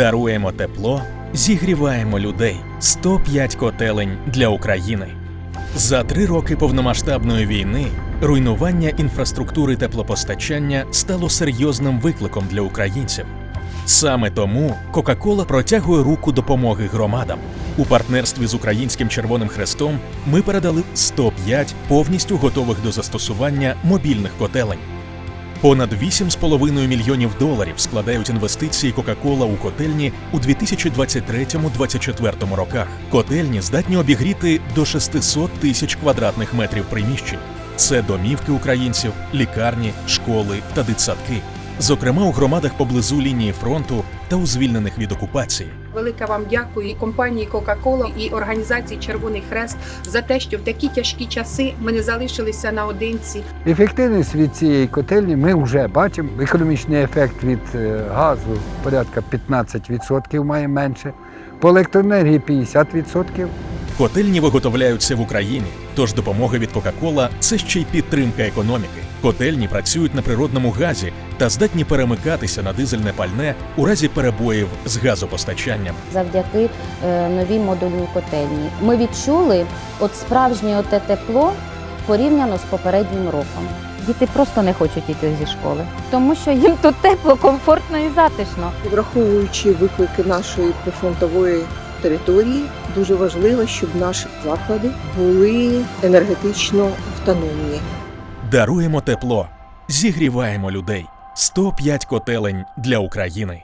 Даруємо тепло, зігріваємо людей. 105 котелень для України. За три роки повномасштабної війни руйнування інфраструктури теплопостачання стало серйозним викликом для українців. Саме тому Кока-Кола протягує руку допомоги громадам. У партнерстві з Українським Червоним Хрестом ми передали 105 повністю готових до застосування мобільних котелень. Понад 8,5 мільйонів доларів складають інвестиції Кока-Кола у котельні у 2023-2024 роках. Котельні здатні обігріти до 600 тисяч квадратних метрів приміщень. Це домівки українців, лікарні, школи та дитсадки. Зокрема, у громадах поблизу лінії фронту та у звільнених від окупації. Велике вам дякую і компанії Coca-Cola і організації Червоний Хрест за те, що в такі тяжкі часи ми не залишилися наодинці. Ефективність від цієї котельні ми вже бачимо. Економічний ефект від е, газу порядка 15% має менше, по електроенергії 50%. Котельні виготовляються в Україні, тож допомога від Кока-Кола це ще й підтримка економіки. Котельні працюють на природному газі та здатні перемикатися на дизельне пальне у разі перебоїв з газопостачанням. завдяки е, новій модульній котельні. Ми відчули от справжнє оте тепло порівняно з попереднім роком. Діти просто не хочуть йти зі школи, тому що їм тут тепло, комфортно і затишно. Враховуючи виклики нашої прифронтової території, дуже важливо, щоб наші заклади були енергетично автономні. Даруємо тепло, зігріваємо людей. 105 котелень для України.